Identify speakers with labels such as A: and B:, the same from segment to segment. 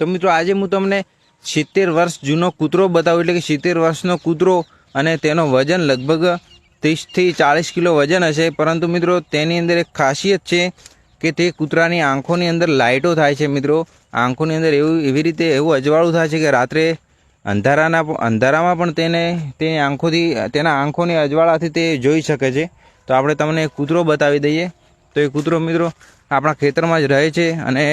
A: તો મિત્રો આજે હું તમને સિત્તેર વર્ષ જૂનો કૂતરો બતાવું, એટલે કે સિત્તેર વર્ષનો કૂતરો અને તેનો વજન લગભગ ત્રીસથી ચાળીસ કિલો વજન હશે. પરંતુ મિત્રો તેની અંદર એક ખાસિયત છે કે તે કૂતરાની આંખોની અંદર લાઇટો થાય છે મિત્રો. આંખોની અંદર એવું, એવી રીતે એવું અજવાળું થાય છે કે રાત્રે અંધારાના અંધારામાં પણ તેને તેની આંખોથી, તેના આંખોની અજવાળાથી તે જોઈ શકે છે. તો આપણે તમને કૂતરો બતાવી દઈએ. તો એ કૂતરો મિત્રો આપણા ખેતરમાં જ રહે છે અને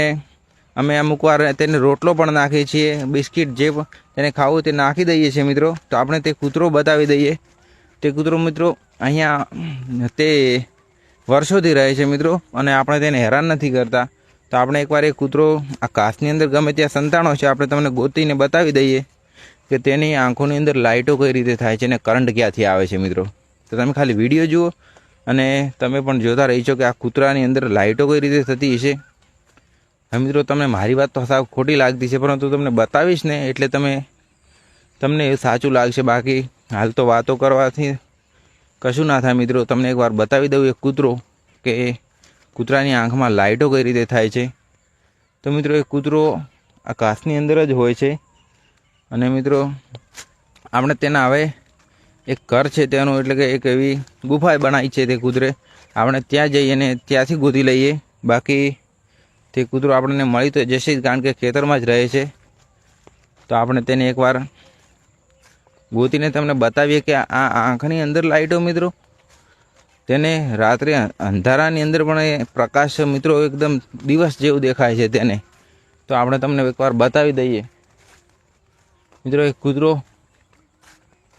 A: અમે અમુક વાર તેને રોટલો પણ નાખીએ છીએ, બિસ્કિટ જે તેને ખાવું તે નાખી દઈએ છીએ મિત્રો. તો આપણે તે કૂતરો બતાવી દઈએ. તે કૂતરો મિત્રો અહીંયા તે વર્ષોથી રહે છે મિત્રો અને આપણે તેને હેરાન નથી કરતા. તો આપણે એકવાર એ કૂતરો આ કાચની અંદર ગમે ત્યાં સંતાણો છે, આપણે તમને ગોતીને બતાવી દઈએ કે તેની આંખોની અંદર લાઇટો કઈ રીતે થાય છે અને કરંટ ક્યાંથી આવે છે મિત્રો. તો તમે ખાલી વીડિયો જુઓ અને તમે પણ જોતા રહી છો કે આ કૂતરાની અંદર લાઇટો કઈ રીતે થતી હશે. મિત્રો, તમને મારી વાત તો સાવ ખોટી લાગતી છે, પરંતુ તમને બતાવીશ ને એટલે તમે, તમને સાચું લાગશે. બાકી હાલ તો વાતો કરવાથી કશું ના થાય મિત્રો. તમને એકવાર બતાવી દઉં એક કૂતરો કે કૂતરાની આંખમાં લાઇટો કઈ રીતે થાય છે. તો મિત્રો, એ કૂતરો આ કાચની અંદર જ હોય છે. અને મિત્રો, આપણે તેના હવે એક ઘર છે તેનું, એટલે કે એક એવી ગુફા બનાવી છે તે કૂતરે. આપણે ત્યાં જઈએ અને ત્યાંથી ગોતી લઈએ. બાકી તે કૂતરો આપણને મળી તો જશે કારણ કે ખેતરમાં જ રહે છે. તો આપણે તેને એકવાર ગોતીને તમને બતાવીએ કે આ આંખની અંદર લાઇટો મિત્રો. તેને રાત્રે અંધારાની અંદર પણ એ પ્રકાશ મિત્રો એકદમ દિવસ જેવું દેખાય છે તેને. તો આપણે તમને એકવાર બતાવી દઈએ. મિત્રો એક કૂતરો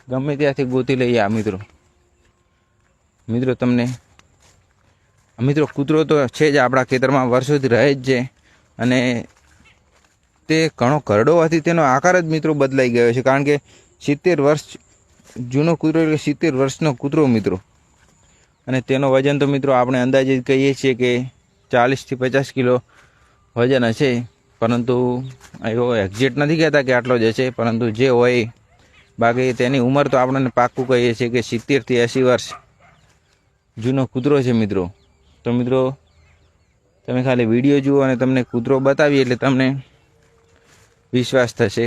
A: ગમે ત્યાંથી ગોતી લઈએ આ મિત્રો. મિત્રો, તમને મિત્રો, કૂતરો તો છે જ આપણા ખેતરમાં, વર્ષોથી રહે જ છે. અને તે ઘણો કરડો હોવાથી તેનો આકાર જ મિત્રો બદલાઈ ગયો છે. કારણ કે સિત્તેર વર્ષ જૂનો કૂતરો એટલે સિત્તેર વર્ષનો કૂતરો મિત્રો. અને તેનો વજન તો મિત્રો આપણે અંદાજે કહીએ છીએ કે ચાલીસથી પચાસ કિલો વજન હશે. પરંતુ એવો એક્ઝેક્ટ નથી કહેતા કે આટલો જ હશે. પરંતુ જે હોય, બાકી તેની ઉંમર તો આપણને પાક્કું કહીએ છીએ કે સિત્તેરથી એંસી વર્ષ જૂનો કૂતરો છે મિત્રો. તો મિત્રો, તમે ખાલી વીડિયો જુઓ અને તમને કૂતરો બતાવીએ એટલે તમને વિશ્વાસ થશે.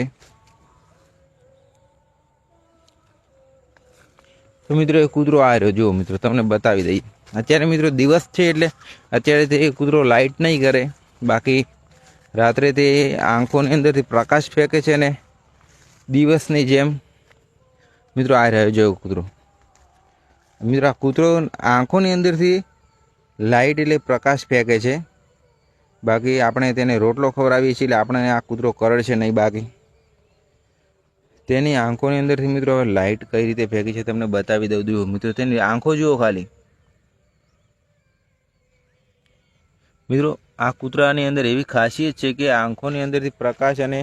A: તો મિત્રો, એ કૂતરો આ રહ્યો. જુઓ મિત્રો, તમને બતાવી દઈએ. અત્યારે મિત્રો દિવસ છે એટલે અત્યારે તે કૂતરો લાઇટ નહીં કરે. બાકી રાત્રે તે આંખોની અંદરથી પ્રકાશ ફેંકે છે ને દિવસની જેમ મિત્રો આ રહ્યો જોયો કૂતરો. મિત્રો, આ કૂતરો આંખોની અંદરથી લાઇટ એટલે પ્રકાશ ફેંકે છે. બાકી આપણે તેને રોટલો ખવડાવીએ છીએ એટલે આપણે આ કૂતરો કરડ છે નહીં બાકી. તેની આંખોની અંદરથી મિત્રો હવે લાઇટ કઈ રીતે ફેંકી છે તમને બતાવી દઉં દઉં મિત્રો, તેની આંખો જુઓ ખાલી. મિત્રો, આ કૂતરાની અંદર એવી ખાસિયત છે કે આંખોની અંદરથી પ્રકાશ અને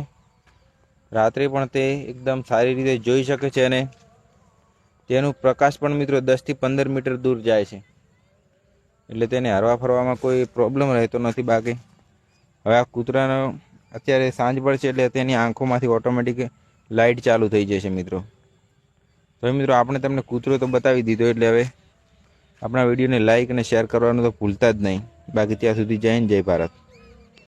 A: રાત્રે પણ તે એકદમ સારી રીતે જોઈ શકે છે અને તેનું પ્રકાશ પણ મિત્રો દસથી પંદર મીટર દૂર જાય છે. એટલે તેને હરવા ફરવામાં કોઈ પ્રોબ્લેમ રહેતો નથી બાકી. હવે આ કૂતરાનો અત્યારે સાંજ પડશે એટલે તેની આંખોમાંથી ઓટોમેટિક લાઇટ ચાલુ થઈ જશે મિત્રો. તો મિત્રો આપણે તમને કૂતરો તો બતાવી દીધો એટલે હવે આપણા વિડીયોને લાઇક અને શેર કરવાનું તો ભૂલતા જ નહીં. બાકી ત્યાં સુધી જય હિન્દ, જય ભારત.